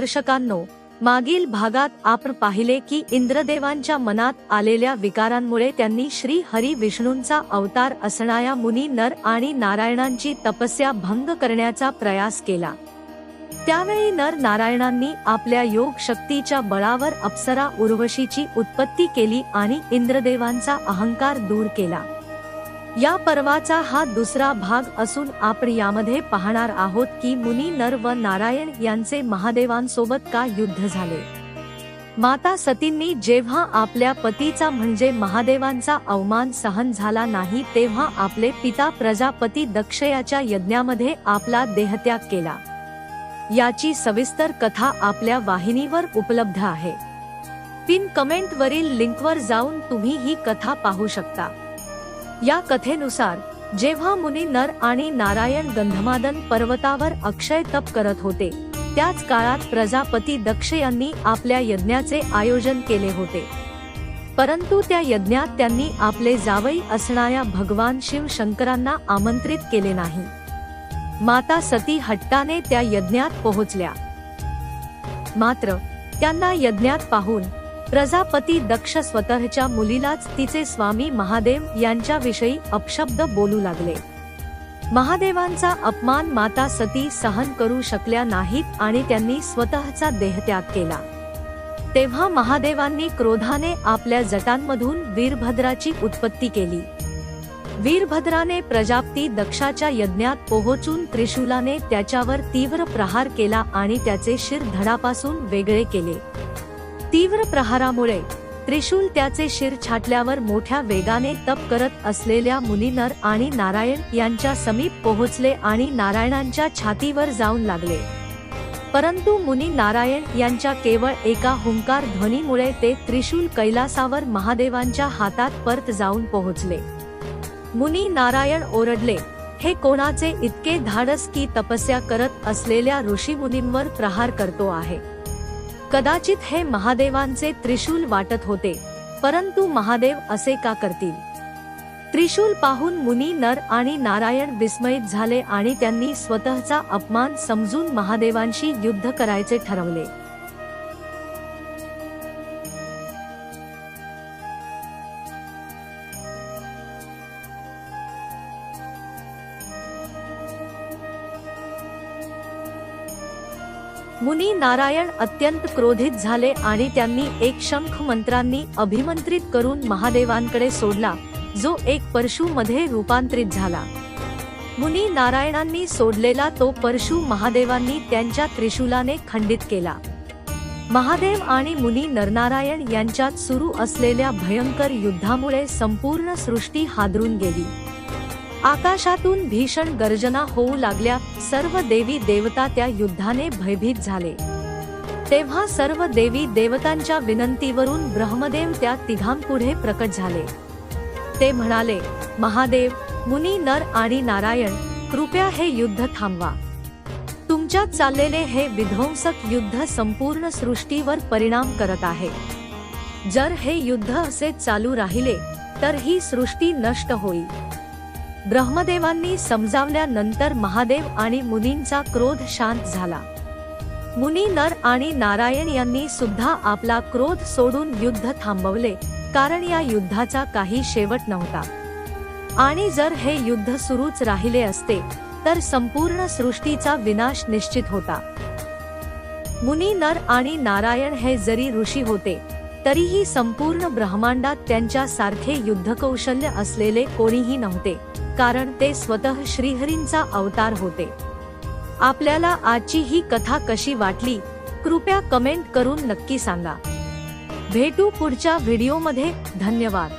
दर्शकांनो मागील भागात आपण पाहिले की इंद्रदेवांच्या मनात आलेल्या विकारांमुळे त्यांनी श्री हरी विष्णूंचा अवतार असणाऱ्या मुनी नर आणि नारायणांची तपस्या भंग करण्याचा प्रयास केला. त्यावेळी नर नारायणांनी आपल्या योग शक्तीच्या बळावर अप्सरा उर्वशीची उत्पत्ती केली आणि इंद्रदेवांचा अहंकार दूर केला. या पर्वाचा हा दुसरा भाग असून आपण यामध्ये पाहणार आहोत की मुनी नर व नारायण यांचे महादेवांसोबत का युद्ध झाले? माता सतींनी जेव्हा आपल्या पतीचा म्हणजे महादेवांचा अवमान सहन झाला नाही तेव्हा आपले पिता प्रजापती दक्षयाच्या यज्ञामध्ये आपला देहत्याग केला. याची सविस्तर कथा आपल्या वाहिनीवर उपलब्ध आहे. पिन कमेंट वरील लिंकवर जाऊन तुम्ही ही कथा पाहू शकता. या कथेनुसार जेव्हा मुनी नर आणि नारायण गंधमादन पर्वतावर अक्षय तप करत होते त्याच काळात प्रजापती दक्ष यांनी आपल्या यज्ञाचे आयोजन केले होते. परंतु त्या यज्ञात त्यांनी आपले जावई असणाऱ्या भगवान शिव शंकरांना आमंत्रित केले नाही. माता सती हट्टाने त्या यज्ञात पोहोचल्या. मात्र त्यांना यज्ञात पाहून प्रजापती दक्ष स्वतःच्या मुलीलाच तिचे स्वामी महादेव यांच्याविषयी अपशब्द बोलू लागले. महादेवांचा अपमान माता सती सहन करू शकल्या नाहीत आणि त्यांनी स्वतःचा देहत्याग केला. तेव्हा महादेवांनी क्रोधाने आपल्या जटांमधून वीरभद्राची उत्पत्ती केली. वीरभद्राने प्रजापती दक्षाच्या यज्ञात पोहोचून त्रिशूलाने त्याच्यावर तीव्र प्रहार केला आणि त्याचे शिर धडापासून वेगळे केले. तीव्र प्रहारामुळे त्रिशूल त्याचे शिर छाटल्यावर मोठ्या वेगाने तप करत असलेल्या मुनिनर आणि नारायण यांच्या समीप पोहोचले आणि नारायणांच्या छातीवर जाऊन लागले. परंतु मुनी नारायण यांच्या केवळ एका हुंकार ध्वनीमुळे ते त्रिशूल कैलासावर महादेवांच्या हातात परत जाऊन पोहोचले. मुनी नारायण ओरडले हे कोणाचे इतके धाडस की तपस्या करत असलेल्या ऋषीमुनींवर प्रहार करतो आहे. कदाचित हे महादेवांचे त्रिशूल वाटत होते परंतु महादेव असे का करतील? त्रिशूल पाहून मुनी नर आणि नारायण विस्मयित झाले आणि त्यांनी स्वतःचा अपमान समजून महादेवांशी युद्ध करायचे ठरवले. मुनी नारायण अत्यंत क्रोधित झाले आणि त्यांनी एक शंख मंत्रांनी अभिमंत्रित करून महादेवांकडे सोडला जो एक परशु मध्ये रूपांतरित झाला. मुनी नारायणांनी सोडलेला तो परशु महादेवांनी त्यांच्या त्रिशूलाने खंडित केला. महादेव आणि मुनी नरनारायण यांच्यात सुरू असलेल्या भयंकर युद्धामुळे संपूर्ण सृष्टी हादरून गेली. आकाशातून भीषण गर्जना होऊ लागल्या सर्व देवी देवता त्या युद्धाने भयभीत झाले. तेव्हा सर्व देवी देवतांच्या विनंतीवरून ब्रह्मदेव त्या तिघांपुढे प्रकट झाले. ते म्हणाले महादेव मुनी नर आणि नारायण कृपया हे युद्ध थांबवा. तुमच्यात चाललेले हे विध्वंसक युद्ध संपूर्ण सृष्टीवर परिणाम करत आहे. जर हे युद्ध असे चालू राहिले तर ही सृष्टी नष्ट होईल. ब्रह्मदेवांनी समजावल्यानंतर महादेव आणि मुनींचा क्रोध शांत झाला. मुनी नर आणि नारायण यांनी सुद्धा आपला क्रोध सोडून युद्ध थांबवले कारण या युद्धाचा काही शेवट नव्हता. आणि जर हे युद्ध सुरूच राहिले असते तर संपूर्ण सृष्टीचा विनाश निश्चित होता. मुनी नर आणि नारायण हे जरी ऋषी होते तरीही संपूर्ण ब्रह्मांडात त्यांच्या सारखे युद्धकौशल्य असलेले कोणीही नव्हते. कारण ते स्वतः श्रीहरींचा अवतार होते. आपल्याला आजची ही कथा कशी वाटली कृपया कमेंट करून नक्की सांगा. भेटू पुढच्या व्हिडिओमध्ये. धन्यवाद.